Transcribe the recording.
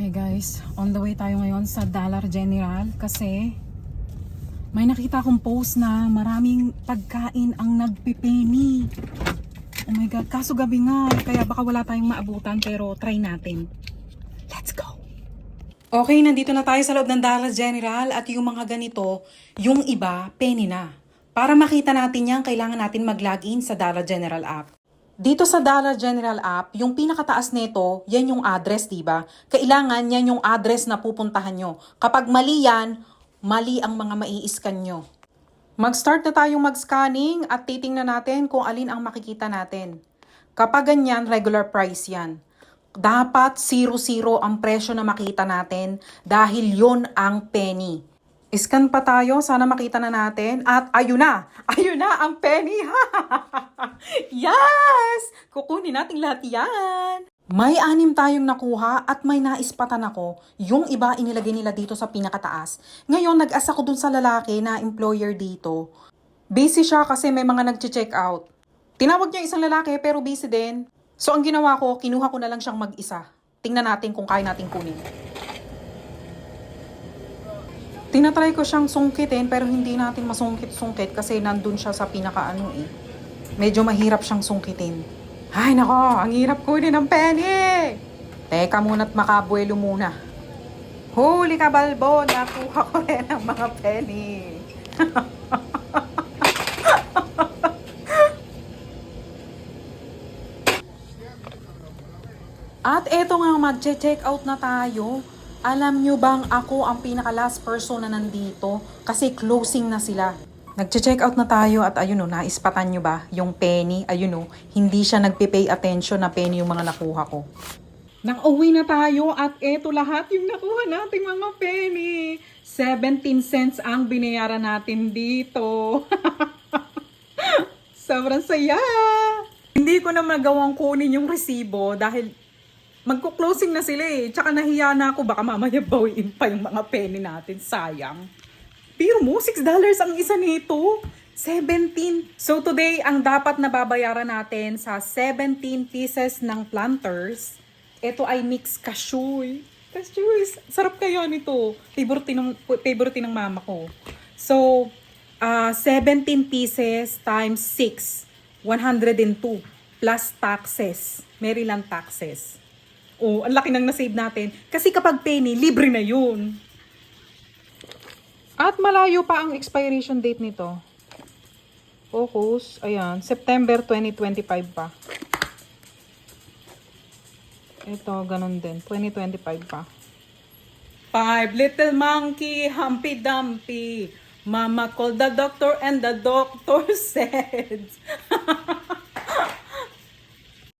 Okay guys, on the way tayo ngayon sa Dollar General kasi may nakita akong post na maraming pagkain ang nagpipeni. Oh my God, kaso gabi nga, kaya baka wala tayong maabutan pero try natin. Let's go! Okay, nandito na tayo sa loob ng Dollar General at yung mga ganito, yung iba, penny na. Para makita natin yan, kailangan natin mag-login sa Dollar General app. Dito sa Dollar General app, yung pinakataas nito, yan yung address, di ba? Kailangan yan yung address na pupuntahan nyo. Kapag mali yan, mali ang mga mai-scan nyo. Mag-start na tayong mag-scanning at titingnan natin kung alin ang makikita natin. Kapag ganyan, regular price yan. Dapat 0-0 ang presyo na makita natin dahil yon ang penny. Scan pa tayo, sana makita na natin. At ayun na, ayun na ang penny. yes! Kukunin natin lahat yan. May anim tayong nakuha at may naispatan ako. Yung iba inilagay nila dito sa pinakataas. Ngayon, nag-asa ko dun sa lalaki na employer dito. Busy siya kasi may mga nag-check out. Tinawag niya isang lalaki pero busy din. So ang ginawa ko, kinuha ko na lang siyang mag-isa. Tingnan natin kung kaya natin kunin. Tinatry ko siyang sungkitin pero hindi natin masungkit-sungkit kasi nandun siya sa pinakaano eh. Medyo mahirap siyang sungkitin. Ay nako, ang hirap kunin ng penny! Teka muna't makabuelo muna. Huli ka balbo, nakuha ko rin ang mga penny. At eto nga, mag-check out na tayo. Alam nyo bang ako ang pinaka-last person na nandito? Kasi closing na sila. Nag-check out na tayo at ayun o, naispatan nyo ba? Yung penny, ayun o, hindi siya nagpe-pay attention na penny yung mga nakuha ko. Nakauwi na tayo at eto lahat yung nakuha nating mga penny. 17 cents ang binayaran natin dito. Sobrang saya! Hindi ko na magawang kunin yung resibo dahil magko-closing na sila eh. Tsaka nahiya na ako, baka mamaya bawiin pa yung mga penny natin. Sayang. Pero mo, $6 ang isa nito. 17. So today, ang dapat na babayaran natin sa 17 pieces ng planters, ito ay mix cashew. Cashew, sarap kaya nito. Favorite ng, favorite ng mama ko. So, ah 17 pieces times 6, 102 plus taxes, Maryland taxes. Oh, ang laki nang na-save natin. Kasi kapag penny, libre na yun. At malayo pa ang expiration date nito. Focus, ayan, September 2025 pa. Ito, ganun din, 2025 pa. Five little monkey, Humpy Dumpy. Mama called the doctor and the doctor said,